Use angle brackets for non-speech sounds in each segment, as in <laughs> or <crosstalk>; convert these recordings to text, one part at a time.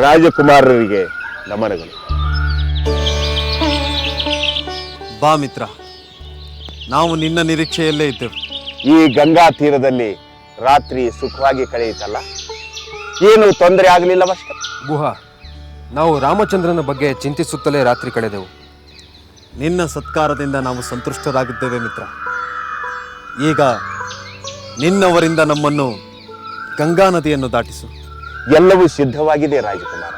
ರಾಜಕುಮಾರರಿಗೆ ನಮನಗಳು. ಬಾ ಮಿತ್ರ. ನಾವು ನಿನ್ನ ನಿರೀಕ್ಷೆಯಲ್ಲೇ ಇದ್ದೆವು. ಈ ಗಂಗಾ ತೀರದಲ್ಲಿ ರಾತ್ರಿ ಸುಖವಾಗಿ ಕಳೆಯಿತಲ್ಲ? ಏನು ತೊಂದರೆ ಆಗಲಿಲ್ಲವಷ್ಟೇ ಗುಹ ನಾವು ರಾಮಚಂದ್ರನ ಬಗ್ಗೆ ಚಿಂತಿಸುತ್ತಲೇ ರಾತ್ರಿ ಕಳೆದೆವು. ನಿನ್ನ ಸತ್ಕಾರದಿಂದ ನಾವು ಸಂತುಷ್ಟರಾಗಿದ್ದೇವೆ ಮಿತ್ರ. ಈಗ ನಿನ್ನವರಿಂದ ನಮ್ಮನ್ನು ಗಂಗಾ ನದಿಯನ್ನು ದಾಟಿಸು. ಎಲ್ಲವೂ ಸಿದ್ಧವಾಗಿದೆ ರಾಜಕುಮಾರ.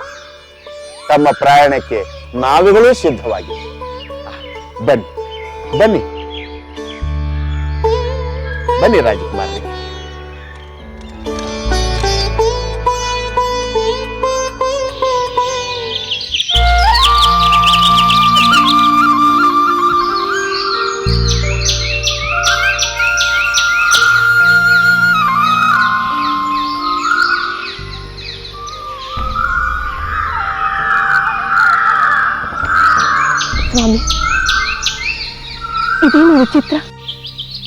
ತಮ್ಮ ಪ್ರಯಾಣಕ್ಕೆ ನಾವುಗಳು ಸಿದ್ಧವಾಗಿದೆ ಬನ್ನಿ ಬನ್ನಿ. ಬನ್ನಿ ರಾಜಕುಮಾರರೇ. ಇದೇನು ವಿಚಿತ್ರ?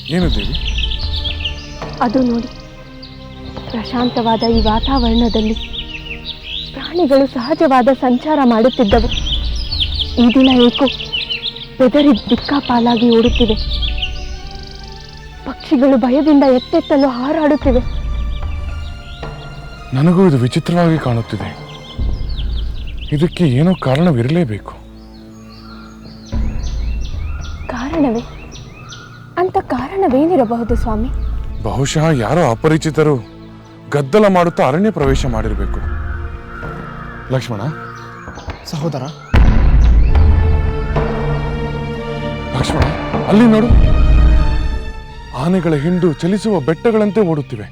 ಏನು ದೇವಿ? ಅದು ನೋಡಿ ಪ್ರಶಾಂತವಾದ ಈ ವಾತಾವರಣದಲ್ಲಿ ಪ್ರಾಣಿಗಳು ಸಹಜವಾದ ಸಂಚಾರ ಮಾಡುತ್ತಿದ್ದವು. ಈ ದಿನ ಏಕೋ ಬೆದರಿ ದಿಕ್ಕಾಪಾಲಾಗಿ ಓಡುತ್ತಿವೆ. ಪಕ್ಷಿಗಳು ಭಯದಿಂದ ಎತ್ತೆತ್ತಲು ಹಾರಾಡುತ್ತಿವೆ. ನನಗೂ ಇದು ವಿಚಿತ್ರವಾಗಿ ಕಾಣುತ್ತಿದೆ. ಇದಕ್ಕೆ ಏನೋ ಕಾರಣವಿರಲೇಬೇಕು. ಕಾರಣವೇನಿರಬಹುದು ಸ್ವಾಮಿ? ಬಹುಶಃ ಯಾರೋ ಅಪರಿಚಿತರು ಗದ್ದಲ ಮಾಡುತ್ತಾ ಅರಣ್ಯ ಪ್ರವೇಶ ಮಾಡಿರಬೇಕು. ಲಕ್ಷ್ಮಣ, ಸಹೋದರ. ಲಕ್ಷ್ಮಣ, ಅಲ್ಲಿ ನೋಡು. ಆನೆಗಳ ಹಿಂಡು ಚಲಿಸುವ ಬೆಟ್ಟಗಳಂತೆ ಓಡುತ್ತಿವೆ.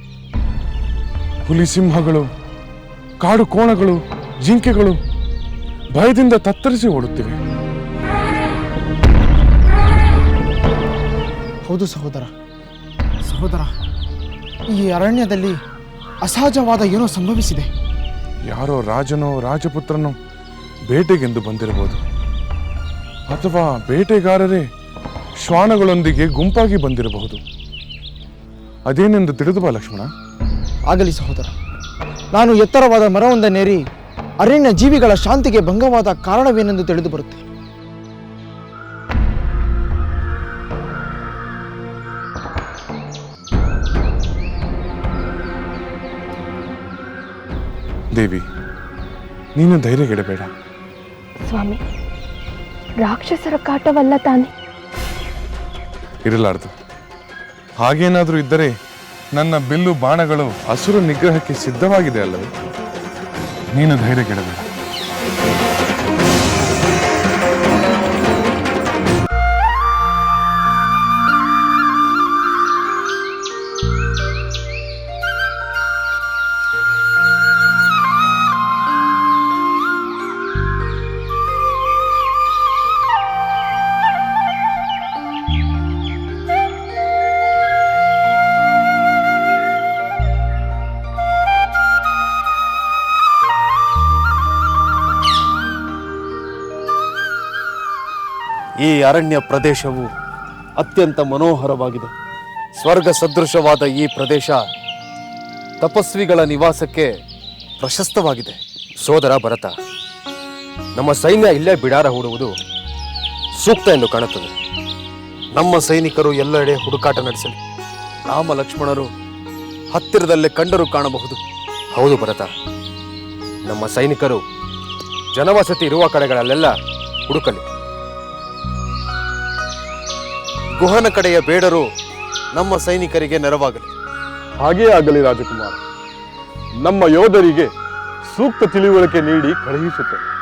ಹುಲಿ ಸಿಂಹಗಳು, ಕಾಡು ಕೋಣಗಳು, ಜಿಂಕೆಗಳು ಭಯದಿಂದ ತತ್ತರಿಸಿ ಓಡುತ್ತಿವೆ. ಹೌದು ಸಹೋದರ. ಸಹೋದರ ಈ ಅರಣ್ಯದಲ್ಲಿ ಅಸಹಜವಾದ ಏನೋ ಸಂಭವಿಸಿದೆ. ಯಾರೋ ರಾಜನೋ ರಾಜಪುತ್ರನೋ ಬೇಟೆಗೆಂದು ಬಂದಿರಬಹುದು. ಅಥವಾ ಬೇಟೆಗಾರರೇ ಶ್ವಾನಗಳೊಂದಿಗೆ ಗುಂಪಾಗಿ ಬಂದಿರಬಹುದು. ಅದೇನೆಂದು ತಿಳಿದು ಬಾ ಲಕ್ಷ್ಮಣ. ಆಗಲಿ ಸಹೋದರ. ನಾನು ಎತ್ತರವಾದ ಮರವೊಂದನ್ನೇರಿ ಅರಣ್ಯ ಜೀವಿಗಳ ಶಾಂತಿಗೆ ಭಂಗವಾದ ಕಾರಣವೇನೆಂದು ತಿಳಿದು ಬರುತ್ತೆ. ದೇವಿ ನೀನು ಧೈರ್ಯಗೆಡಬೇಡ ಸ್ವಾಮಿ ರಾಕ್ಷಸರ ಕಾಟವಲ್ಲ ತಾನೆ. ಇರಲಾರ್ದು. ಹಾಗೇನಾದರೂ ಇದ್ದರೆ ನನ್ನ ಬಿಲ್ಲು ಬಾಣಗಳು ಅಸುರ ನಿಗ್ರಹಕ್ಕೆ ಸಿದ್ಧವಾಗಿದೆ ಅಲ್ಲವೇ? ನೀನು ಧೈರ್ಯಗೆಡಬೇಡ ಅರಣ್ಯ ಪ್ರದೇಶವು ಅತ್ಯಂತ ಮನೋಹರವಾಗಿದೆ. ಸ್ವರ್ಗ ಸದೃಶವಾದ ಈ ಪ್ರದೇಶ ತಪಸ್ವಿಗಳ ನಿವಾಸಕ್ಕೆ ಪ್ರಶಸ್ತವಾಗಿದೆ. ಸೋದರ ಭರತ, ನಮ್ಮ ಸೈನ್ಯ ಇಲ್ಲೇ ಬಿಡಾರ ಹೂಡುವುದು ಸೂಕ್ತ ಎಂದು ಕಾಣುತ್ತದೆ. ನಮ್ಮ ಸೈನಿಕರು ಎಲ್ಲೆಡೆ ಹುಡುಕಾಟ ನಡೆಸಲಿ. ರಾಮ ಲಕ್ಷ್ಮಣರು ಹತ್ತಿರದಲ್ಲೇ ಕಂಡರೂ ಕಾಣಬಹುದು. ಹೌದು ಭರತ, ನಮ್ಮ ಸೈನಿಕರು ಜನವಸತಿ ಇರುವ ಕಡೆಗಳಲ್ಲೆಲ್ಲ ಹುಡುಕಲಿ. ಗುಹನ ಕಡೆಯ ಬೇಡರು ನಮ್ಮ ಸೈನಿಕರಿಗೆ ನೆರವಾಗಲಿ. ಹಾಗೇ ಆಗಲಿ ರಾಜಕುಮಾರ. ನಮ್ಮ ಯೋಧರಿಗೆ ಸೂಕ್ತ ತಿಳಿವಳಿಕೆ ನೀಡಿ ಕಳುಹಿಸುತ್ತೇನೆ.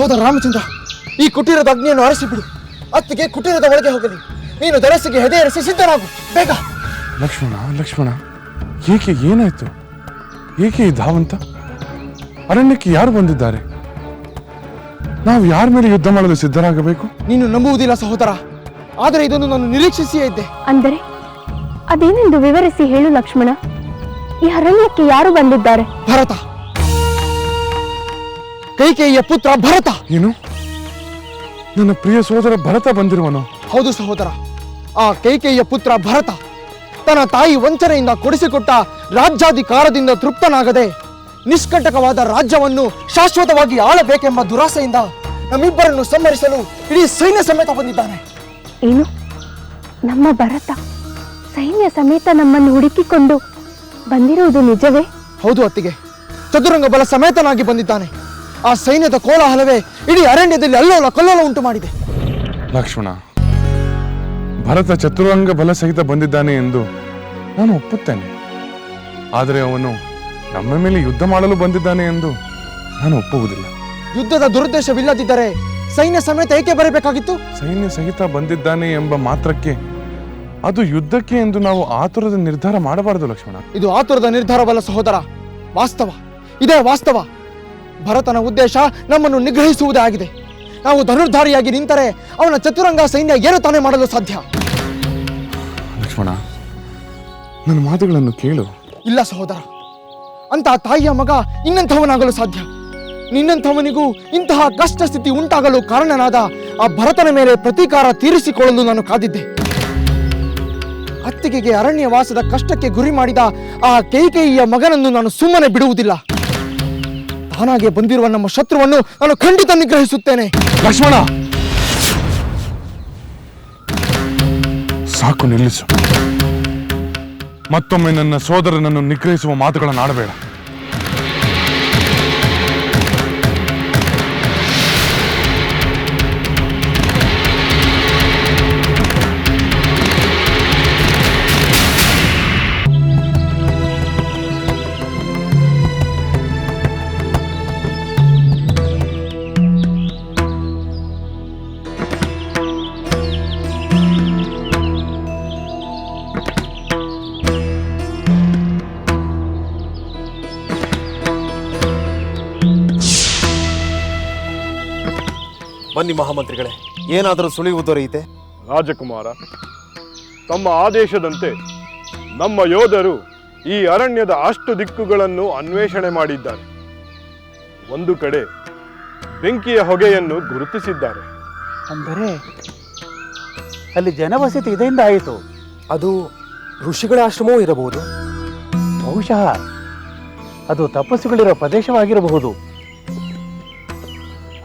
ಸೋದರ ರಾಮಚಂದ್ರ ಈ ಕುಟೀರದ ಅಗ್ನಿಯನ್ನು ಆರಿಸಿಬಿಡು. ಅತ್ತಿಗೆ ಕುಟೀರದ ಒಳಗೆ ಹೋಗಲಿ. ನೀನು ದರಸಿಗೆ ಹೆದೆಯರಿಸಿ ಸಿದ್ಧರಾಗು ಬೇಗ. ಲಕ್ಷ್ಮಣ ಲಕ್ಷ್ಮಣ ಏಕೆ ಏನಾಯ್ತು? ಏಕೆ ಈ ಧಾವಂತ? ಅರಣ್ಯಕ್ಕೆ ಯಾರು ಬಂದಿದ್ದಾರೆ? ನಾವು ಯಾರ ಮೇಲೆ ಯುದ್ಧ ಮಾಡಲು ಸಿದ್ಧರಾಗಬೇಕು? ನೀನು ನಂಬುವುದಿಲ್ಲ ಸಹೋದರ. ಆದರೆ ಇದನ್ನು ನಾನು ನಿರೀಕ್ಷಿಸಿಯೇ ಇದ್ದೆ. ಅಂದರೆ? ಅದೇನೆಂದು ವಿವರಿಸಿ ಹೇಳು ಲಕ್ಷ್ಮಣ. ಈ ಅರಣ್ಯಕ್ಕೆ ಯಾರು ಬಂದಿದ್ದಾರೆ? ಭರತ ಕೈಕೇಯಿಯ ಪುತ್ರ ಭರತ. ಏನು ನನ್ನ ಪ್ರಿಯ ಸೋದರ ಭರತ ಬಂದಿರುವನು? ಹೌದು ಸಹೋದರ. ಆ ಕೈಕೇಯಿಯ ಪುತ್ರ ಭರತ ತನ್ನ ತಾಯಿ ವಂಚನೆಯಿಂದ ಕೊಡಿಸಿಕೊಟ್ಟ ರಾಜ್ಯಾಧಿಕಾರದಿಂದ ತೃಪ್ತನಾಗದೆ ನಿಷ್ಕಂಟಕವಾದ ರಾಜ್ಯವನ್ನು ಶಾಶ್ವತವಾಗಿ ಆಳಬೇಕೆಂಬ ದುರಾಸೆಯಿಂದ ನಮ್ಮಿಬ್ಬರನ್ನು ಸಂಹರಿಸಲು ಇಡೀ ಸೈನ್ಯ ಸಮೇತ ಬಂದಿದ್ದಾನೆ. ಏನು? ನಮ್ಮ ಭರತ ಸೈನ್ಯ ಸಮೇತ ನಮ್ಮನ್ನು ಹುಡುಕಿಕೊಂಡು ಬಂದಿರುವುದು ನಿಜವೇ? ಹೌದು ಅತ್ತಿಗೆ. ಚದುರಂಗ ಬಲ ಸಮೇತನಾಗಿ ಬಂದಿದ್ದಾನೆ. ಆ ಸೈನ್ಯದ ಕೋಲಾಹಲವೇ ಇಡೀ ಅರಣ್ಯದಲ್ಲಿ ಅಲ್ಲೋಲ ಕಲ್ಲೋಲ ಉಂಟು ಮಾಡಿದೆ. ಲಕ್ಷ್ಮಣ ಭರತ ಚತುರಂಗ ಬಲ ಸಹಿತ ಬಂದಿದ್ದಾನೆ ಎಂದು ನಾನು ಒಪ್ಪುತ್ತೇನೆ. ಆದರೆ ಅವನು ನಮ್ಮ ಮೇಲೆ ಯುದ್ಧ ಮಾಡಲು ಬಂದಿದ್ದಾನೆ ಎಂದು ನಾನು ಒಪ್ಪುವುದಿಲ್ಲ. ಯುದ್ಧದ ದುರುದ್ದೇಶವಿಲ್ಲದಿದ್ದರೆ ಸೈನ್ಯ ಸಮೇತ ಏಕೆ ಬರಬೇಕಾಗಿತ್ತು? ಸೈನ್ಯ ಸಹಿತ ಬಂದಿದ್ದಾನೆ ಎಂಬ ಮಾತ್ರಕ್ಕೆ ಅದು ಯುದ್ಧಕ್ಕೆ ಎಂದು ನಾವು ಆತುರದ ನಿರ್ಧಾರ ಮಾಡಬಾರದು ಲಕ್ಷ್ಮಣ. ಇದು ಆತುರದ ನಿರ್ಧಾರವಲ್ಲ ಸಹೋದರ ವಾಸ್ತವ ಇದೇ ವಾಸ್ತವ. ಭರತನ ಉದ್ದೇಶ ನಮ್ಮನ್ನು ನಿಗ್ರಹಿಸುವುದೇ ಆಗಿದೆ ನಾವು ಧನುರ್ಧಾರಿಯಾಗಿ ನಿಂತರೆ ಅವನ ಚತುರಂಗ ಸೈನ್ಯ ಏನು ತಾನೇ ಮಾಡಲು ಸಾಧ್ಯ. ಲಕ್ಷ್ಮಣ ನನ್ನ ಮಾತುಗಳನ್ನು ಕೇಳು. ಇಲ್ಲ ಸಹೋದರ ಅಂತ ತಾಯಿಯ ಮಗ ಇನ್ನಂಥವನಾಗಲು ಸಾಧ್ಯ. ನಿನ್ನಂಥವನಿಗೂ ಇಂತಹ ಕಷ್ಟ ಸ್ಥಿತಿ ಉಂಟಾಗಲು ಕಾರಣನಾದ ಆ ಭರತನ ಮೇಲೆ ಪ್ರತೀಕಾರ ತೀರಿಸಿಕೊಳ್ಳಲು ನಾನು ಕಾದಿದ್ದೆ. ಅತ್ತಿಗೆಗೆ ಅರಣ್ಯವಾಸದ ಕಷ್ಟಕ್ಕೆ ಗುರಿ ಮಾಡಿದ ಆ ಕೈಕೇಯಿಯ ಮಗನನ್ನು ನಾನು ಸುಮ್ಮನೆ ಬಿಡುವುದಿಲ್ಲ. ತಾನಾಗೆ ಬಂದಿರುವ ನಮ್ಮ ಶತ್ರುವನ್ನು ನಾನು ಖಂಡಿತ ನಿಗ್ರಹಿಸುತ್ತೇನೆ. ಲಕ್ಷ್ಮಣ! ಸಾಕು ನಿಲ್ಲಿಸು. ಮತ್ತೊಮ್ಮೆ ನನ್ನ ಸೋದರನನ್ನು ನಿಗ್ರಹಿಸುವ ಮಾತುಗಳನ್ನು ಆಡಬೇಡ. ಬನ್ನಿ ಮಹಾಮಂತ್ರಿಗಳೇ. ಏನಾದರೂ ಸುಳಿವು ದೊರೆಯಿತೆ? ರಾಜಕುಮಾರ ತಮ್ಮ ಆದೇಶದಂತೆ ನಮ್ಮ ಯೋಧರು ಈ ಅರಣ್ಯದ ಅಷ್ಟು ದಿಕ್ಕುಗಳನ್ನು ಅನ್ವೇಷಣೆ ಮಾಡಿದ್ದಾರೆ. ಒಂದು ಕಡೆ ಬೆಂಕಿಯ ಹೊಗೆಯನ್ನು ಗುರುತಿಸಿದ್ದಾರೆ. ಅಂದರೆ ಅಲ್ಲಿ ಜನವಸತಿ ಇದೆಯಿಂದ ಆಯಿತು. ಅದು ಋಷಿಗಳ ಆಶ್ರಮವೂ ಇರಬಹುದು. ಬಹುಶಃ ಅದು ತಪಸ್ಸುಗಳಿರೋ ಪ್ರದೇಶವಾಗಿರಬಹುದು.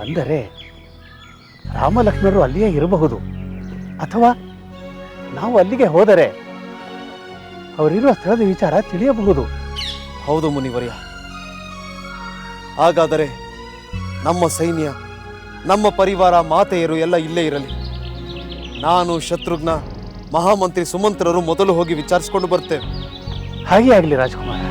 ಅಂದರೆ ರಾಮಲಕ್ಷ್ಮಣರು ಅಲ್ಲಿಯೇ ಇರಬಹುದು. ಅಥವಾ ನಾವು ಅಲ್ಲಿಗೆ ಹೋದರೆ ಅವರಿರುವ ಸ್ಥಳದ ವಿಚಾರ ತಿಳಿಯಬಹುದು. ಹೌದು ಮುನಿವರ್ಯ ಹಾಗಾದರೆ ನಮ್ಮ ಸೈನ್ಯ ನಮ್ಮ ಪರಿವಾರ ಮಾತೆಯರು ಎಲ್ಲ ಇಲ್ಲೇ ಇರಲಿ. ನಾನು ಶತ್ರುಘ್ನ ಮಹಾಮಂತ್ರಿ ಸುಮಂತ್ರರು ಮೊದಲು ಹೋಗಿ ವಿಚಾರಿಸಿಕೊಂಡು ಬರ್ತೇವೆ. ಹಾಗೆ ಆಗಲಿ ರಾಜಕುಮಾರ.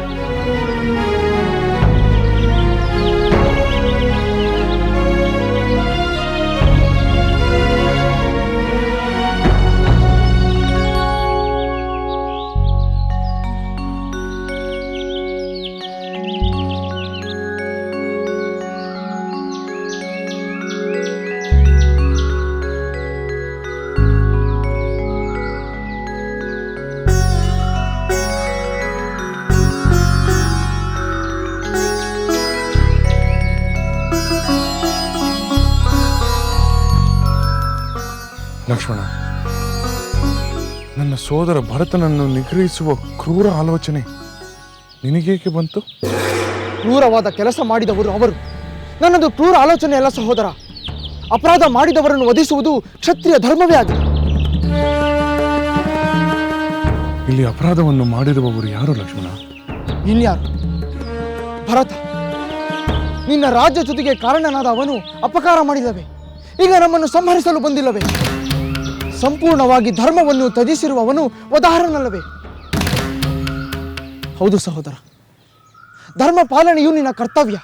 ನನ್ನ ಸೋದರ ಭರತನನ್ನು ನಿಗ್ರಹಿಸುವ ಕ್ರೂರ ಆಲೋಚನೆ ನಿನಗೇಕೆ ಬಂತು? ಕ್ರೂರವಾದ ಕೆಲಸ ಮಾಡಿದವರು ಅವರು. ನನ್ನದು ಕ್ರೂರ ಆಲೋಚನೆ ಅಲ್ಲ ಸಹೋದರ. ಅಪರಾಧ ಮಾಡಿದವರನ್ನು ವಧಿಸುವುದು ಕ್ಷತ್ರಿಯ ಧರ್ಮವೇ ಆಗಿದೆ. ಇಲ್ಲಿ ಅಪರಾಧವನ್ನು ಮಾಡಿರುವವರು ಯಾರು ಲಕ್ಷ್ಮಣ? ಇನ್ಯಾರು? ಭರತ. ನಿನ್ನ ರಾಜ್ಯ ಜೊತೆಗೆ ಕಾರಣನಾದ ಅವನು ಅಪಕಾರ ಮಾಡಿದವೆ. ಈಗ ನಮ್ಮನ್ನು ಸಂಹರಿಸಲು ಬಂದಿಲ್ಲವೇ? ಸಂಪೂರ್ಣವಾಗಿ ಧರ್ಮವನ್ನು ತ್ಯಜಿಸಿರುವವನು ಉದಾಹರಣಲ್ಲವೇ ಹೌದು ಸಹೋದರ. ಧರ್ಮ ಪಾಲನೆಯು ನಿನ್ನ ಕರ್ತವ್ಯ.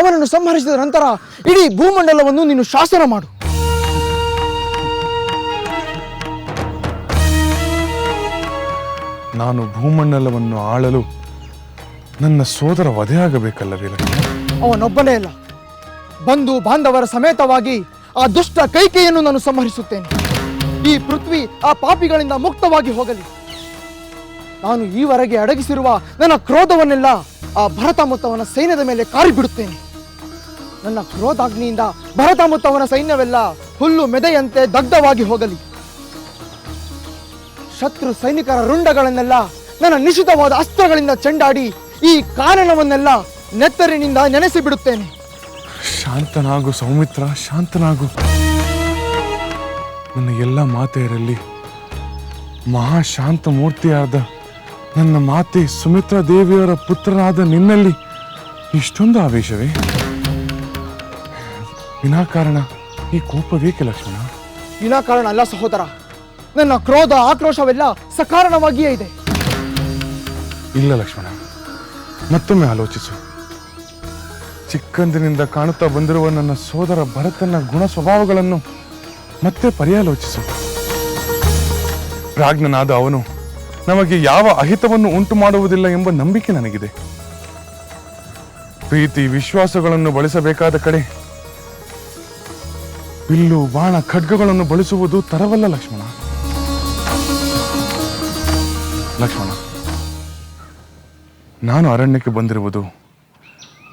ಅವನನ್ನು ಸಂಹರಿಸಿದ ನಂತರ ಇಡೀ ಭೂಮಂಡಲವನ್ನು ನೀನು ಶಾಸನ ಮಾಡು. ನಾನು ಭೂಮಂಡಲವನ್ನು ಆಳಲು ನನ್ನ ಸೋದರ ವಧೆಯಾಗಬೇಕಲ್ಲವೇ ಅವನೊಬ್ಬನೇ ಅಲ್ಲ. ಬಂಧು ಬಾಂಧವರ ಸಮೇತವಾಗಿ ಆ ದುಷ್ಟ ಕೈಕೆಯನ್ನು ನಾನು ಸಂಹರಿಸುತ್ತೇನೆ. ಈ ಪೃಥ್ವಿ ಆ ಪಾಪಿಗಳಿಂದ ಮುಕ್ತವಾಗಿ ಹೋಗಲಿ. ನಾನು ಈವರೆಗೆ ಅಡಗಿಸಿರುವ ನನ್ನ ಕ್ರೋಧವನ್ನೆಲ್ಲ ಆ ಭರತ ಮತ್ತು ಅವನ ಸೈನ್ಯದ ಮೇಲೆ ಕಾರಿಬಿಡುತ್ತೇನೆ ನನ್ನ ಕ್ರೋಧಾಗ್ನಿಯಿಂದ ಭರತ ಮತ್ತು ಅವನ ಸೈನ್ಯವೆಲ್ಲ ಹುಲ್ಲು ಮೆದೆಯಂತೆ ದಗ್ಧವಾಗಿ ಹೋಗಲಿ. ಶತ್ರು ಸೈನಿಕರ ರುಂಡಗಳನ್ನೆಲ್ಲ ನನ್ನ ನಿಶಿತವಾದ ಅಸ್ತ್ರಗಳಿಂದ ಚೆಂಡಾಡಿ ಈ ಕಾರಣವನ್ನೆಲ್ಲ ನೆತ್ತರಿನಿಂದ ನೆನೆಸಿ ಬಿಡುತ್ತೇನೆ ಶಾಂತನಾಗು ಸೌಮಿತ್ರ, ಶಾಂತನಾಗು. ನನ್ನ ಎಲ್ಲ ಮಾತೆಯರಲ್ಲಿ ಮಹಾಶಾಂತ ಮೂರ್ತಿಯಾದ ನನ್ನ ಮಾತೆ ಸುಮಿತ್ರಾ ದೇವಿಯವರ ಪುತ್ರನಾದ ನಿನ್ನಲ್ಲಿ ಇಷ್ಟೊಂದು ಆವೇಶವೇ? ವಿನಾಕಾರಣ ಈ ಕೋಪವೇಕೆ ಲಕ್ಷ್ಮಣ? ವಿನಾಕಾರಣ ಅಲ್ಲ ಸಹೋದರ ನನ್ನ ಕ್ರೋಧ ಆಕ್ರೋಶವೆಲ್ಲ ಸಕಾರಣವಾಗಿಯೇ ಇದೆ. ಇಲ್ಲ ಲಕ್ಷ್ಮಣ ಮತ್ತೊಮ್ಮೆ ಆಲೋಚಿಸು. ಚಿಕ್ಕಂದಿನಿಂದ ಕಾಣುತ್ತಾ ಬಂದಿರುವ ನನ್ನ ಸೋದರ ಭರತನ ಗುಣ ಸ್ವಭಾವಗಳನ್ನು ಮತ್ತೆ ಪರ್ಯಾಲೋಚಿಸು. ಪ್ರಾಜ್ಞನಾದ ಅವನು, ನಮಗೆ ಯಾವ ಅಹಿತವನ್ನು ಉಂಟು ಮಾಡುವುದಿಲ್ಲ ಎಂಬ ನಂಬಿಕೆ ನನಗಿದೆ. ಪ್ರೀತಿ ವಿಶ್ವಾಸಗಳನ್ನು ಬಳಸಬೇಕಾದ ಕಡೆ, ಬಿಲ್ಲು, ಬಾಣ, ಖಡ್ಗಗಳನ್ನು ಬಳಸುವುದು ತರವಲ್ಲ ಲಕ್ಷ್ಮಣ. ಲಕ್ಷ್ಮಣ, ನಾನು ಅರಣ್ಯಕ್ಕೆ ಬಂದಿರುವುದು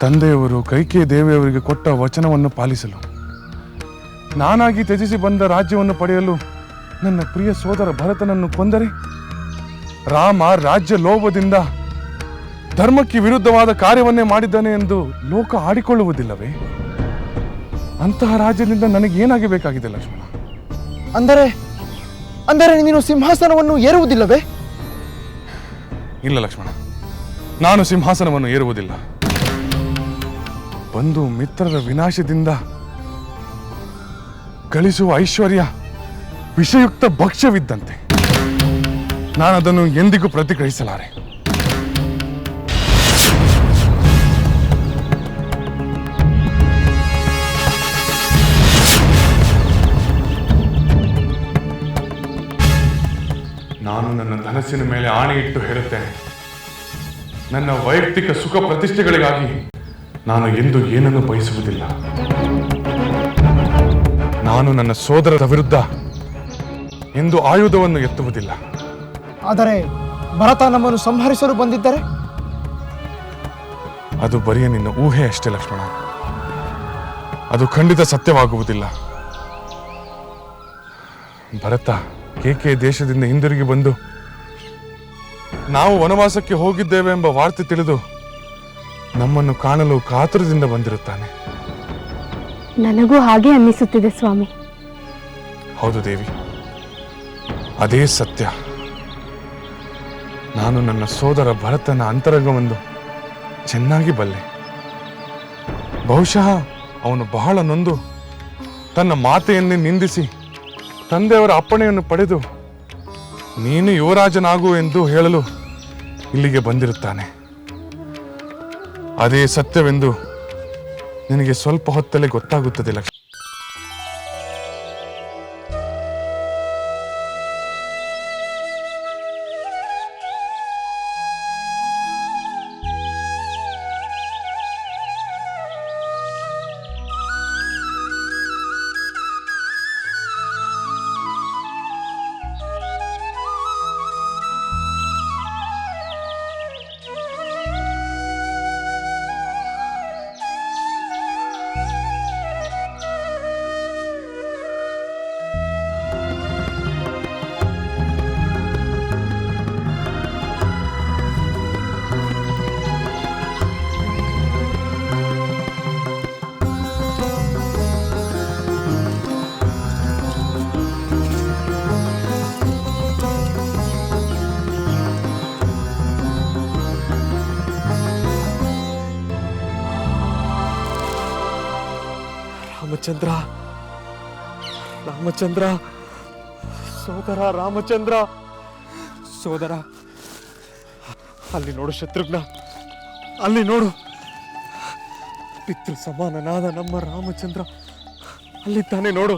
ತಂದೆಯವರು ಕೈಕೇಯ ದೇವಿಯವರಿಗೆ ಕೊಟ್ಟ ವಚನವನ್ನು ಪಾಲಿಸಲು. ನಾನಾಗಿ ತ್ಯಜಿಸಿ ಬಂದ ರಾಜ್ಯವನ್ನು ಪಡೆಯಲು ನನ್ನ ಪ್ರಿಯ ಸೋದರ ಭರತನನ್ನು ಕೊಂದರೆ ರಾಮ ರಾಜ್ಯ ಲೋಭದಿಂದ ಧರ್ಮಕ್ಕೆ ವಿರುದ್ಧವಾದ ಕಾರ್ಯವನ್ನೇ ಮಾಡಿದ್ದಾನೆ ಎಂದು ಲೋಕ ಆಡಿಕೊಳ್ಳುವುದಿಲ್ಲವೇ? ಅಂತಹ ರಾಜ್ಯದಿಂದ ನನಗೆ ಏನಾಗಿ ಬೇಕಾಗಿದೆ ಲಕ್ಷ್ಮಣ? ಅಂದರೆ ಅಂದರೆ ನೀನು ಸಿಂಹಾಸನವನ್ನು ಏರುವುದಿಲ್ಲವೇ? ಇಲ್ಲ ಲಕ್ಷ್ಮಣ ನಾನು ಸಿಂಹಾಸನವನ್ನು ಏರುವುದಿಲ್ಲ. ಬಂದು ಮಿತ್ರರ ವಿನಾಶದಿಂದ ಗಳಿಸುವ ಐಶ್ವರ್ಯ ವಿಷಯುಕ್ತ ಭಕ್ಷ್ಯವಿದ್ದಂತೆ. ನಾನು ಅದನ್ನು ಎಂದಿಗೂ ಪ್ರತಿಕ್ರಿಯಿಸಲಾರೆ ನಾನು ನನ್ನ ಧನಸ್ಸಿನ ಮೇಲೆ ಆಣೆ ಇಟ್ಟು ಹೇಳುತ್ತೇನೆ. ನನ್ನ ವೈಯಕ್ತಿಕ ಸುಖ ಪ್ರತಿಷ್ಠೆಗಳಿಗಾಗಿ ನಾನು ಎಂದು ಏನನ್ನು ಬಯಸುವುದಿಲ್ಲ. ನಾನು ನನ್ನ ಸೋದರದ ವಿರುದ್ಧ ಎಂದು ಆಯುಧವನ್ನು ಎತ್ತುವುದಿಲ್ಲ. ಆದರೆ ಭರತ ನಮ್ಮನ್ನು ಸಂಹರಿಸಲು ಬಂದಿದ್ದರೆ? ಅದು ಬರಿಯ ನಿನ್ನ ಊಹೆ ಅಷ್ಟೇ ಲಕ್ಷ್ಮಣ. ಅದು ಖಂಡಿತ ಸತ್ಯವಾಗುವುದಿಲ್ಲ. ಭರತ ಕೇಕೆ ದೇಶದಿಂದ ಹಿಂದಿರುಗಿ ಬಂದು ನಾವು ವನವಾಸಕ್ಕೆ ಹೋಗಿದ್ದೇವೆ ಎಂಬ ವಾರ್ತೆ ತಿಳಿದು ನಮ್ಮನ್ನು ಕಾಣಲು ಕಾತುರದಿಂದ ಬಂದಿರುತ್ತಾನೆ. ನನಗೂ ಹಾಗೆ ಅನ್ನಿಸುತ್ತಿದೆ ಸ್ವಾಮಿ. ಹೌದು ದೇವಿ. ಅದೇ ಸತ್ಯ. ನಾನು ನನ್ನ ಸೋದರ ಭರತನ ಅಂತರಂಗವೊಂದು ಚೆನ್ನಾಗಿ ಬಲ್ಲೆ. ಬಹುಶಃ ಅವನು ಬಹಳ ನೊಂದು. ತನ್ನ ಮಾತೆಯನ್ನೇ ನಿಂದಿಸಿ ತಂದೆಯವರ ಅಪ್ಪಣೆಯನ್ನು ಪಡೆದು ನೀನು ಯುವರಾಜನಾಗು ಎಂದು ಹೇಳಲು ಇಲ್ಲಿಗೆ ಬಂದಿರುತ್ತಾನೆ. ಅದೇ ಸತ್ಯವೆಂದು ನಿನಗೆ ಸ್ವಲ್ಪ ಹೊತ್ತಲ್ಲೇ ಗೊತ್ತಾಗುತ್ತದೆ ಲಕ್ಷ್ಮಣ ರಾಮಚಂದ್ರ. ರಾಮಚಂದ್ರ. ಸೋದರ ರಾಮಚಂದ್ರ. ಸೋದರ. ಅಲ್ಲಿ ನೋಡು ಶತ್ರುಘ್ನ. ಅಲ್ಲಿ ನೋಡು. ಪಿತೃ ಸಮಾನನಾದ ನಮ್ಮ ರಾಮಚಂದ್ರ. ಅಲ್ಲಿದ್ದಾನೆ ನೋಡು.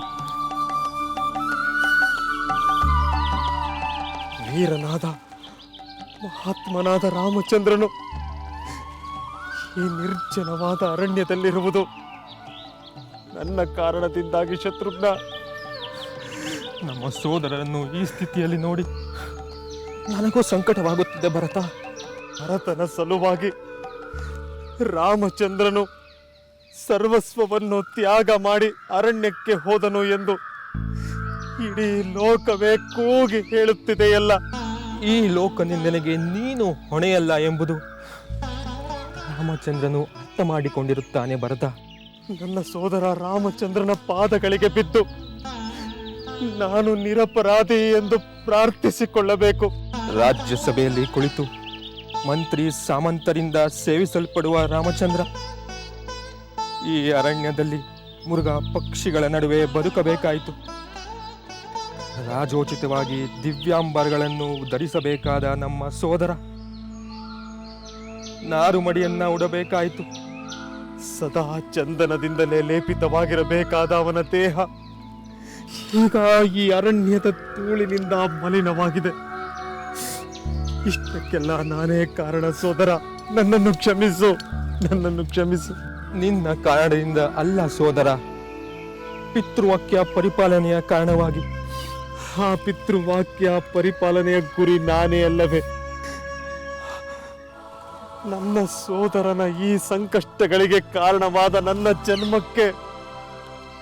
ವೀರನಾದ, ಮಹಾತ್ಮನಾದ ರಾಮಚಂದ್ರನು ಈ ನಿರ್ಜನವಾದ ಅರಣ್ಯದಲ್ಲಿರುವುದು. ನನ್ನ ಕಾರಣದಿಂದಾಗಿ ಶತ್ರುಘ್ನ. ನಮ್ಮ ಸೋದರರನ್ನು ಈ ಸ್ಥಿತಿಯಲ್ಲಿ ನೋಡಿ ನನಗೂ ಸಂಕಟವಾಗುತ್ತಿದೆ ಭರತ. ಭರತನ ಸಲುವಾಗಿ ರಾಮಚಂದ್ರನು ಸರ್ವಸ್ವವನ್ನು ತ್ಯಾಗ ಮಾಡಿ ಅರಣ್ಯಕ್ಕೆ ಹೋದನು ಎಂದು ಇಡೀ ಲೋಕವೇ ಕೂಗಿ ಹೇಳುತ್ತಿದೆಯಲ್ಲ. ಈ ಲೋಕ ನಿಂದನೆಗೆ ನೀನು ಹೊಣೆಯಲ್ಲ ಎಂಬುದು ರಾಮಚಂದ್ರನು ಅರ್ಥ ಮಾಡಿಕೊಂಡಿರುತ್ತಾನೆ ಭರತ. ನನ್ನ ಸೋದರ ರಾಮಚಂದ್ರನ ಪಾದಗಳಿಗೆ ಬಿದ್ದು ನಾನು ನಿರಪರಾಧಿ ಎಂದು ಪ್ರಾರ್ಥಿಸಿಕೊಳ್ಳಬೇಕು. ರಾಜ್ಯಸಭೆಯಲ್ಲಿ ಕುಳಿತು ಮಂತ್ರಿ ಸಾಮಂತರಿಂದ ಸೇವಿಸಲ್ಪಡುವ ರಾಮಚಂದ್ರ ಈ ಅರಣ್ಯದಲ್ಲಿ ಮುರುಘಾ ಪಕ್ಷಿಗಳ ನಡುವೆ ಬದುಕಬೇಕಾಯಿತು. ರಾಜೋಚಿತವಾಗಿ ದಿವ್ಯಾಂಬರಗಳನ್ನು ಧರಿಸಬೇಕಾದ ನಮ್ಮ ಸೋದರ ನಾರುಮಡಿಯನ್ನ ಉಡಬೇಕಾಯಿತು. ಸದಾ ಚಂದನದಿಂದಲೇ ಲೇಪಿತವಾಗಿರಬೇಕಾದ ಅವನ ದೇಹ ಈಗ ಈ ಅರಣ್ಯದ ತೂಳಿನಿಂದ ಮಲಿನವಾಗಿದೆ. ಇಷ್ಟಕ್ಕೆಲ್ಲ ನಾನೇ ಕಾರಣ ಸೋದರ. ನನ್ನನ್ನು ಕ್ಷಮಿಸು. ನನ್ನನ್ನು ಕ್ಷಮಿಸು. ನಿನ್ನ ಕಾರಣದಿಂದ ಅಲ್ಲ ಸೋದರ. ಪಿತೃವಾಕ್ಯ ಪರಿಪಾಲನೆಯ ಕಾರಣವಾಗಿ. ಆ ಪಿತೃವಾಕ್ಯ ಪರಿಪಾಲನೆಯ ಗುರಿ ನಾನೇ ಅಲ್ಲವೇ? ನನ್ನ ಸೋದರನ ಈ ಸಂಕಷ್ಟಗಳಿಗೆ ಕಾರಣವಾದ ನನ್ನ ಜನ್ಮಕ್ಕೆ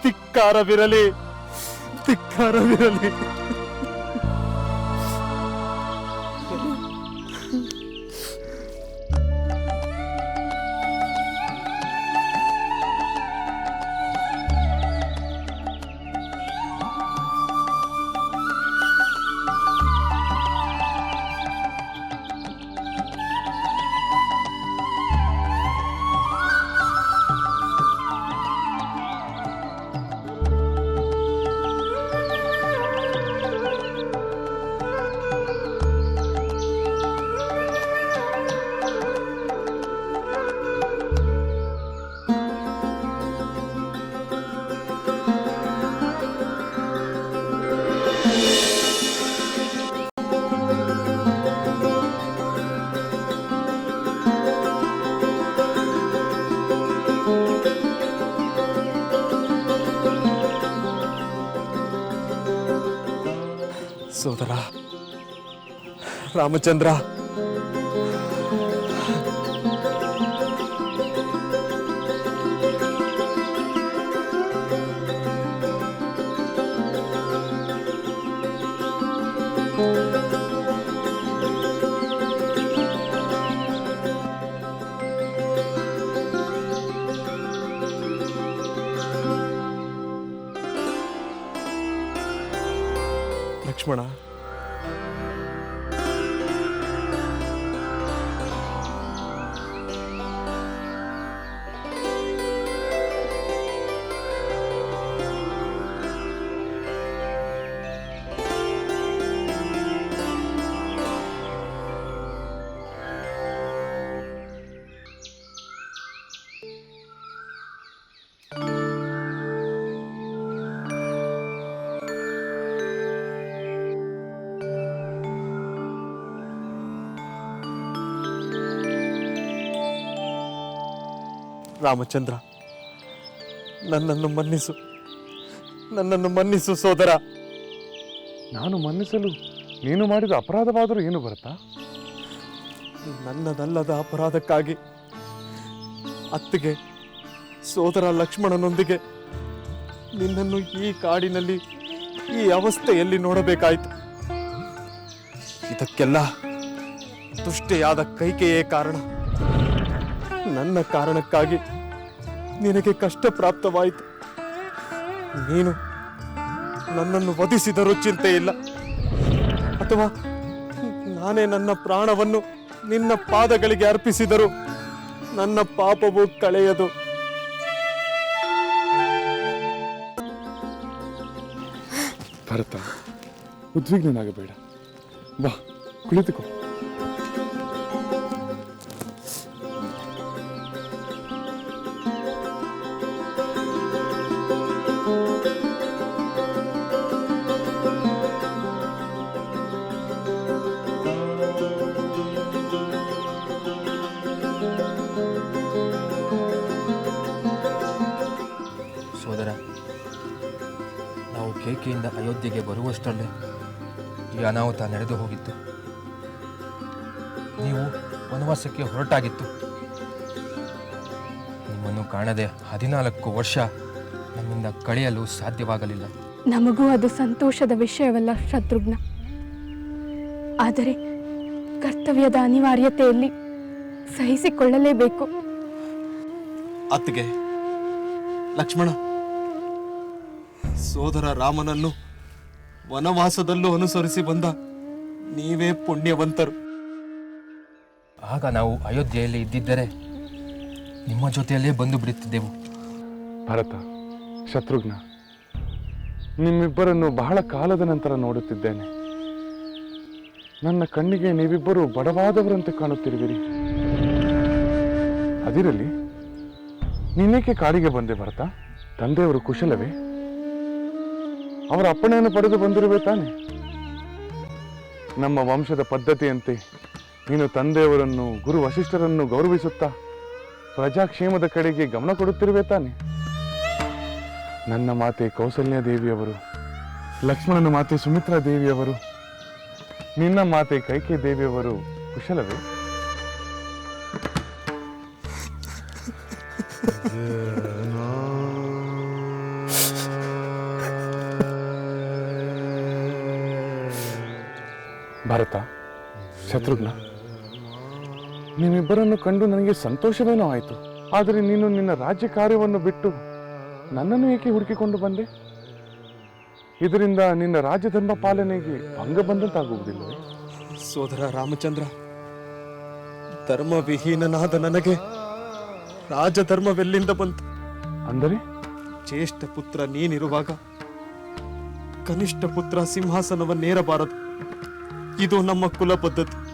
ತಿಕ್ಕಾರವಿರಲಿ ಧಿಕ್ಕಾರವಿರಲಿ. ರಾಮಚಂದ್ರ ರಾಮಚಂದ್ರ ನನ್ನನ್ನು ಮನ್ನಿಸು. ನನ್ನನ್ನು ಮನ್ನಿಸು ಸೋದರ. ನಾನು ಮನ್ನಿಸಲು ನೀನು ಮಾಡಿದ ಅಪರಾಧವಾದರೂ ಏನು ಬರುತ್ತಾ? ನನ್ನದಲ್ಲದ ಅಪರಾಧಕ್ಕಾಗಿ ಅತ್ತಿಗೆ ಸೋದರ ಲಕ್ಷ್ಮಣನೊಂದಿಗೆ ನಿನ್ನನ್ನು ಈ ಕಾಡಿನಲ್ಲಿ ಈ ಅವಸ್ಥೆಯಲ್ಲಿ ನೋಡಬೇಕಾಯಿತು. ಇದಕ್ಕೆಲ್ಲ ದುಷ್ಟೆಯಾದ ಕೈಕೆಯೇ ಕಾರಣ. ನನ್ನ ಕಾರಣಕ್ಕಾಗಿ ನಿನಗೆ ಕಷ್ಟ ಪ್ರಾಪ್ತವಾಯಿತು. ನೀನು ನನ್ನನ್ನು ವಧಿಸಿದರೂ ಚಿಂತೆ ಇಲ್ಲ. ಅಥವಾ ನಾನೇ ನನ್ನ ಪ್ರಾಣವನ್ನು ನಿನ್ನ ಪಾದಗಳಿಗೆ ಅರ್ಪಿಸಿದರು ನನ್ನ ಪಾಪವು ಕಳೆಯದು. ಭರತ, ಉದ್ವಿಗ್ನನಾಗಬೇಡ. ಬಾ, ಕುಳಿತುಕೋ. ಬರುವಷ್ಟರಲ್ಲೇ ಈ ಅನಾಹುತ ನಡೆದು ಹೋಗಿತ್ತು. ನೀವು ವನವಾಸಕ್ಕೆ ಹೊರಟಾಗಿತ್ತು. ನಿಮ್ಮನ್ನು ಕಾಣದೆ ಹದಿನಾಲ್ಕು ವರ್ಷ ನಮ್ಮಿಂದ ಕಳೆಯಲು ಸಾಧ್ಯವಾಗಲಿಲ್ಲ. ನಮಗೂ ಅದು ಸಂತೋಷದ ವಿಷಯವಲ್ಲ ಶತ್ರುಘ್ನ. ಆದರೆ ಕರ್ತವ್ಯದ ಅನಿವಾರ್ಯತೆಯಲ್ಲಿ ಸಹಿಸಿಕೊಳ್ಳಲೇಬೇಕು. ಅತ್ತಿಗೆ ಲಕ್ಷ್ಮಣ. ಸೋದರ ರಾಮನನ್ನು ವನವಾಸದಲ್ಲೂ ಅನುಸರಿಸಿ ಬಂದ ನೀವೇ ಪುಣ್ಯವಂತರು. ಆಗ ನಾವು ಅಯೋಧ್ಯೆಯಲ್ಲಿ ಇದ್ದಿದ್ದರೆ ನಿಮ್ಮ ಜೊತೆಯಲ್ಲೇ ಬಂದು ಬಿಡುತ್ತಿದ್ದೆವು. ಭರತ ಶತ್ರುಘ್ನ ನಿಮ್ಮಿಬ್ಬರನ್ನು ಬಹಳ ಕಾಲದ ನಂತರ ನೋಡುತ್ತಿದ್ದೇನೆ. ನನ್ನ ಕಣ್ಣಿಗೆ ನೀವಿಬ್ಬರು ಬಡವಾದವರಂತೆ ಕಾಣುತ್ತಿರುವಿರಿ. ಅದಿರಲಿ ನಿನ್ನೇಕೆ ಕಾಡಿಗೆ ಬಂದೆ ಭರತ? ತಂದೆಯವರು ಕುಶಲವೇ? ಅವರ ಅಪ್ಪಣೆಯನ್ನು ಪಡೆದು ಬಂದಿರುವೆ ತಾನೆ. ನಮ್ಮ ವಂಶದ ಪದ್ಧತಿಯಂತೆ ನೀನು ತಂದೆಯವರನ್ನು, ಗುರು ವಶಿಷ್ಠರನ್ನು ಗೌರವಿಸುತ್ತಾ ಪ್ರಜಾಕ್ಷೇಮದ ಕಡೆಗೆ ಗಮನ ಕೊಡುತ್ತಿರುವೆ ತಾನೆ. ನನ್ನ ಮಾತೆ ಕೌಸಲ್ಯ ದೇವಿಯವರು, ಲಕ್ಷ್ಮಣನ ಮಾತೆ ಸುಮಿತ್ರಾ ದೇವಿಯವರು, ನಿನ್ನ ಮಾತೆ ಕೈಕೆ ದೇವಿಯವರು ಕುಶಲವೇ? <laughs> ಶತ್ರುಘ್ನ. ನಿಮ್ಮಿಬ್ಬರನ್ನು ಕಂಡು ನನಗೆ ಸಂತೋಷವೇನೋ ಆಯಿತು. ಆದರೆ ನೀನು ನಿನ್ನ ರಾಜ್ಯ ಕಾರ್ಯವನ್ನು ಬಿಟ್ಟು ನನ್ನನ್ನು ಏಕೆ ಹುಡುಕಿಕೊಂಡು ಬಂದೆ? ಇದರಿಂದ ನಿನ್ನ ರಾಜಧರ್ಮ ಪಾಲನೆಗೆ ಭಂಗ ಬಂದಂತಾಗುವುದಿಲ್ಲವೇ? ಸೋದರ ರಾಮಚಂದ್ರ ಧರ್ಮವಿಹೀನನಾದ ನನಗೆ ರಾಜಧರ್ಮವೆಲ್ಲಿಂದ ಬಂತು? ಅಂದರೆ? ಜ್ಯೇಷ್ಠ ಪುತ್ರ ನೀನಿರುವಾಗ ಕನಿಷ್ಠ ಪುತ್ರ ಸಿಂಹಾಸನವನ್ನೇರಬಾರದು. ಇದು ನಮ್ಮ ಕುಲ ಪದ್ಧತಿ.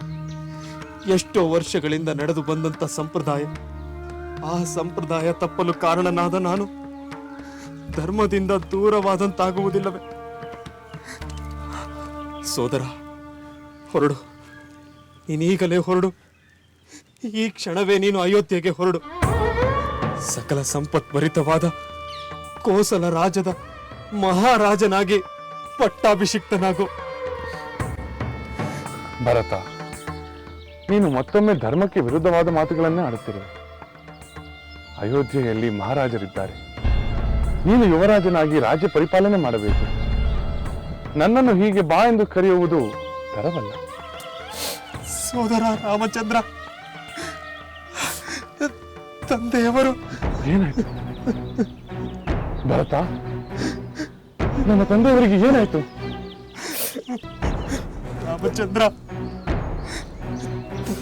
ಎಷ್ಟೋ ವರ್ಷಗಳಿಂದ ನಡೆದು ಬಂದಂತ ಸಂಪ್ರದಾಯ. ಆ ಸಂಪ್ರದಾಯ ತಪ್ಪಲು ಕಾರಣನಾದ ನಾನು. ಧರ್ಮದಿಂದ ದೂರವಾದಂತಾಗುವುದಿಲ್ಲವೇ. ಸೋದರ, ಹೊರಡು. ನೀನೀಗಲೇ ಹೊರಡು. ಈ ಕ್ಷಣವೇ ನೀನು ಅಯೋಧ್ಯೆಗೆ ಹೊರಡು. ಸಕಲ ಸಂಪತ್ಭರಿತವಾದ ಕೋಸಲ ರಾಜದ ಮಹಾರಾಜನಾಗಿ ಪಟ್ಟಾಭಿಷಿಕ್ತನಾಗು. ಭರತ ನೀನು ಮತ್ತೊಮ್ಮೆ ಧರ್ಮಕ್ಕೆ ವಿರುದ್ಧವಾದ ಮಾತುಗಳನ್ನೇ ಆಡುತ್ತಿರುವೆ ಅಯೋಧ್ಯೆಯಲ್ಲಿ ಮಹಾರಾಜರಿದ್ದಾರೆ. ನೀನು ಯುವರಾಜನಾಗಿ ರಾಜ್ಯ ಪರಿಪಾಲನೆ ಮಾಡಬೇಕು. ನನ್ನನ್ನು ಹೀಗೆ ಬಾ ಎಂದು ಕರೆಯುವುದು ತರವಲ್ಲ. ಸೋದರ ರಾಮಚಂದ್ರ ತಂದೆಯವರು. ಏನಾಯ್ತು? ಭರತ ನನ್ನ ತಂದೆಯವರಿಗೆ ಏನಾಯ್ತು? ರಾಮಚಂದ್ರ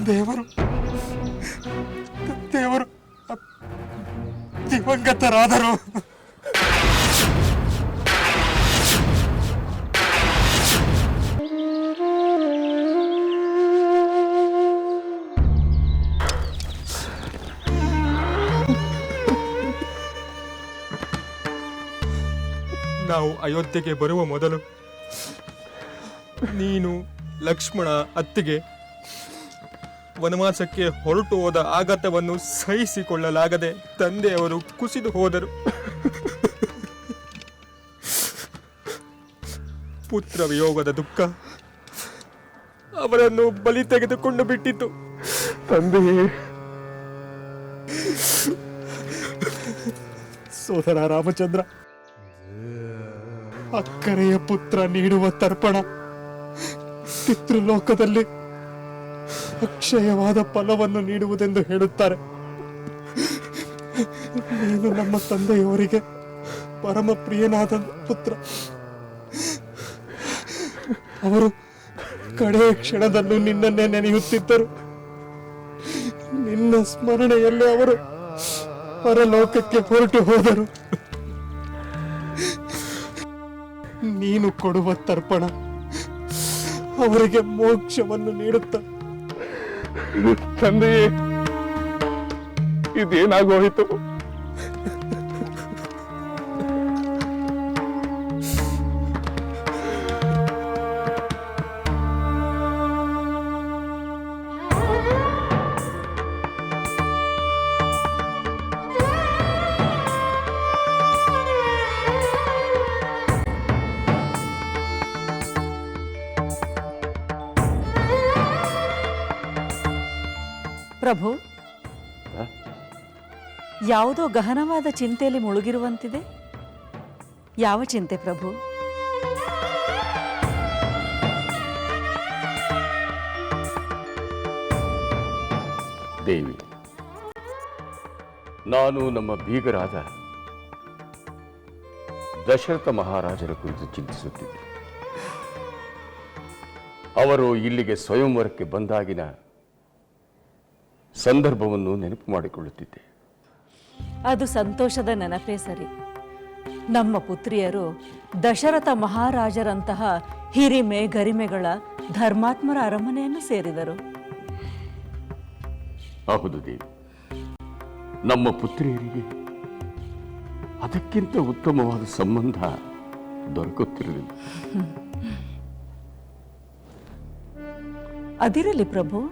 ತಂದೆಯವರು ದೇವರು ದಿವಂಗತರಾದರು. ನಾವು ಅಯೋಧ್ಯೆಗೆ ಬರುವ ಮೊದಲು ನೀನು ಲಕ್ಷ್ಮಣ ಅತ್ತಿಗೆ ವನವಾಸಕ್ಕೆ ಹೊರಟು ಹೋದ ಆಘಾತವನ್ನು ಸಹಿಸಿಕೊಳ್ಳಲಾಗದೆ ತಂದೆಯವರು ಕುಸಿದು ಹೋದರು. ಪುತ್ರ ವಿಯೋಗದ ದುಃಖ ಅವರನ್ನು ಬಲಿ ತೆಗೆದುಕೊಂಡು ಬಿಟ್ಟಿತು. ತಂದೆಯೇ, ಸೋದರ ರಾಮಚಂದ್ರ, ಅಕ್ಕರೆಯ ಪುತ್ರ ನೀಡುವ ತರ್ಪಣ ಪಿತೃಲೋಕದಲ್ಲಿ ಅಕ್ಷಯವಾದ ಫಲವನ್ನು ನೀಡುವುದೆಂದು ಹೇಳುತ್ತಾರೆ. ನೀನು ನಮ್ಮ ತಂದೆಯವರಿಗೆ ಪರಮ ಪ್ರಿಯನಾದ ಪುತ್ರ. ಅವರು ಕಡೆಯ ಕ್ಷಣದಲ್ಲೂ ನಿನ್ನನ್ನೇ ನೆನೆಯುತ್ತಿದ್ದರು. ನಿನ್ನ ಸ್ಮರಣೆಯಲ್ಲಿ ಅವರು ಪರಲೋಕಕ್ಕೆ ಹೊರಟು ಹೋದರು. ನೀನು ಕೊಡುವ ತರ್ಪಣ ಅವರಿಗೆ ಮೋಕ್ಷವನ್ನು ನೀಡುತ್ತ ತಂದೆಯೇ ಇದೇನಾಗೋಯಿತು? ಯಾವುದೋ ಗಹನವಾದ ಚಿಂತೆಯಲ್ಲಿ ಮುಳುಗಿರುವಂತಿದೆ? ಯಾವ ಚಿಂತೆ ಪ್ರಭು? ದೇವಿ, ನಾನು ನಮ್ಮ ಬೀಗರಾದ ದಶರಥ ಮಹಾರಾಜರ ಕುರಿತು ಚಿಂತಿಸುತ್ತಿದ್ದೆ. ಅವರು ಇಲ್ಲಿಗೆ ಸ್ವಯಂವರಕ್ಕೆ ಬಂದಾಗಿನ ಸಂದರ್ಭವನ್ನು ನೆನಪು ಮಾಡಿಕೊಳ್ಳುತ್ತಿದ್ದೆ. ಅದು ಸಂತೋಷದ ನೆನಪೇ ಸರಿ. ನಮ್ಮ ಪುತ್ರಿಯರು ದಶರಥ ಮಹಾರಾಜರಂತಹ ಹಿರಿಮೆ ಗರಿಮೆಗಳ ಧರ್ಮಾತ್ಮರ ಅರಮನೆಯನ್ನು ಸೇರಿದರು. ಹೌದು ದೇವಿ. ನಮ್ಮ ಪುತ್ರಿಯರಿಗೆ ಅದಕ್ಕಿಂತ ಉತ್ತಮವಾದ ಸಂಬಂಧ ದೊರಕುತ್ತಿರಲಿಲ್ಲ. ಅದಿರಲಿ ಪ್ರಭು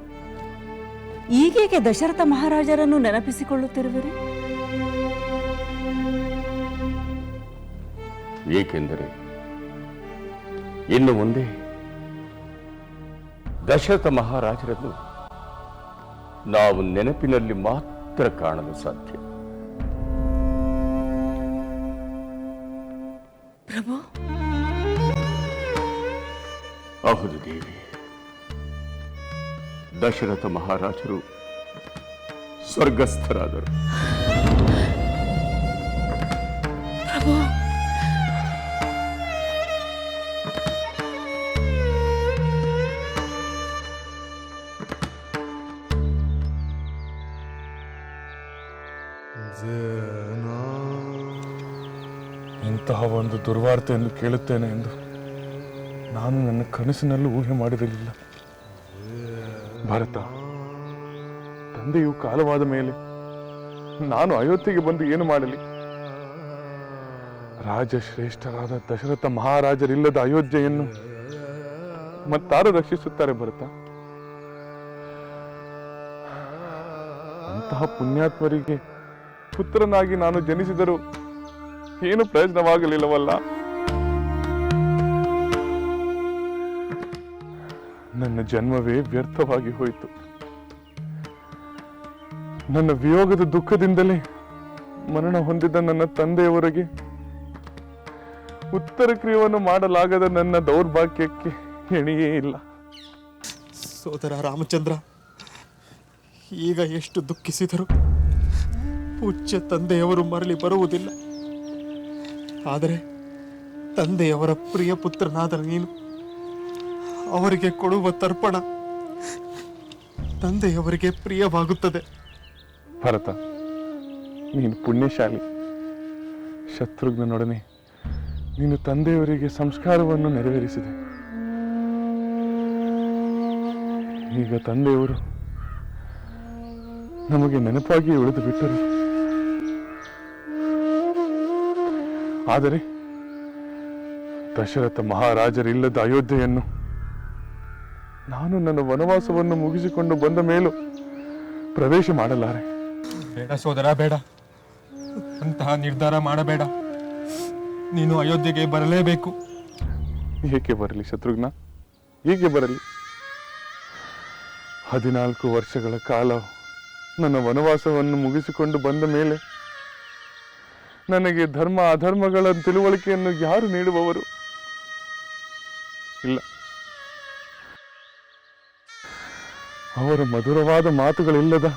ಈಗೇಕೆ ದಶರಥ ಮಹಾರಾಜರನ್ನು ನೆನಪಿಸಿಕೊಳ್ಳುತ್ತಿರುವಿರಿ? ಏಕೆಂದರೆ ಇನ್ನು ಮುಂದೆ ದಶರಥ ಮಹಾರಾಜರನ್ನು ನಾವು ನೆನಪಿನಲ್ಲಿ ಮಾತ್ರ ಕಾಣಲು ಸಾಧ್ಯ. ಪ್ರಭು? ಹೌದು ದೇವಿ. ದಶರಥ ಮಹಾರಾಜರು ಸ್ವರ್ಗಸ್ಥರಾದರು. ದುರ್ವಾರ್ತೆಯನ್ನು ಕೇಳುತ್ತೇನೆ ಎಂದು ನಾನು ನನ್ನ ಕನಸಿನಲ್ಲೂ ಊಹೆ ಮಾಡಿರಲಿಲ್ಲ. ಭರತ, ತಂದೆಯು ಕಾಲವಾದ ಮೇಲೆ ನಾನು ಅಯೋಧ್ಯೆಗೆ ಬಂದು ಏನು ಮಾಡಲಿ? ರಾಜಶ್ರೇಷ್ಠರಾದ ದಶರಥ ಮಹಾರಾಜರಿಲ್ಲದ ಅಯೋಧ್ಯೆಯನ್ನು ಮತ್ತಾರು ರಕ್ಷಿಸುತ್ತಾರೆ ಭರತ. ಅಂತಹ ಪುಣ್ಯಾತ್ಮರಿಗೆ ಪುತ್ರನಾಗಿ ನಾನು ಜನಿಸಿದರೂ ಏನು ಪ್ರಯೋಜನವಾಗಲಿಲ್ಲವಲ್ಲ? ನನ್ನ ಜನ್ಮವೇ ವ್ಯರ್ಥವಾಗಿ ಹೋಯಿತು. ನನ್ನ ವಿಯೋಗದ ದುಃಖದಿಂದಲೇ ಮರಣ ಹೊಂದಿದ್ದ ನನ್ನ ತಂದೆಯವರಿಗೆ ಉತ್ತರ ಕ್ರಿಯವನ್ನು ಮಾಡಲಾಗದ ನನ್ನ ದೌರ್ಭಾಗ್ಯಕ್ಕೆ ಹೆಣಿಯೇ ಇಲ್ಲ. ಸೋದರ ರಾಮಚಂದ್ರ, ಈಗ ಎಷ್ಟು ದುಃಖಿಸಿದರು ಪೂಜ್ಯ ತಂದೆಯವರು ಮರಳಿ ಬರುವುದಿಲ್ಲ. ಆದರೆ ತಂದೆಯವರ ಪ್ರಿಯ ಪುತ್ರನಾದ ನೀನು ಅವರಿಗೆ ಕೊಡುವ ತರ್ಪಣ ತಂದೆಯವರಿಗೆ ಪ್ರಿಯವಾಗುತ್ತದೆ. ಭರತ, ನೀನು ಪುಣ್ಯಶಾಲಿ. ಶತ್ರುಘ್ನನೊಡನೆ ನೀನು ತಂದೆಯವರಿಗೆ ಸಂಸ್ಕಾರವನ್ನು ನೆರವೇರಿಸಿದೆ. ಈಗ ತಂದೆಯವರು ನಮಗೆ ನೆನಪಾಗಿ ಉಳಿದು ಬಿಟ್ಟರು ಆದರೆ ದಶರಥ ಮಹಾರಾಜರಿಲ್ಲದ ಅಯೋಧ್ಯೆಯನ್ನು ನಾನು ನನ್ನ ವನವಾಸವನ್ನು ಮುಗಿಸಿಕೊಂಡು ಬಂದ ಮೇಲೂ ಪ್ರವೇಶ ಮಾಡಲಾರೆ. ಬೇಡ ಸೋದರ ಬೇಡ. ಅಂತಹ ನಿರ್ಧಾರ ಮಾಡಬೇಡ. ನೀನು ಅಯೋಧ್ಯೆಗೆ ಬರಲೇಬೇಕು. ಏಕೆ ಬರಲಿ ಶತ್ರುಘ್ನ? ಏಕೆ ಬರಲಿ? ಹದಿನಾಲ್ಕು ವರ್ಷಗಳ ಕಾಲ ನನ್ನ ವನವಾಸವನ್ನು ಮುಗಿಸಿಕೊಂಡು ಬಂದ ಮೇಲೆ ನನಗೆ ಧರ್ಮ ಅಧರ್ಮಗಳ ತಿಳುವಳಿಕೆಯನ್ನು ಯಾರು ನೀಡುವವರು? ಇಲ್ಲ. ಅವರ ಮಧುರವಾದ ಮಾತುಗಳಿಲ್ಲದ,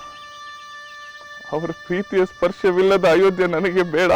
ಅವರ ಪ್ರೀತಿಯ ಸ್ಪರ್ಶವಿಲ್ಲದ ಅಯೋಧ್ಯೆ ನನಗೆ ಬೇಡ.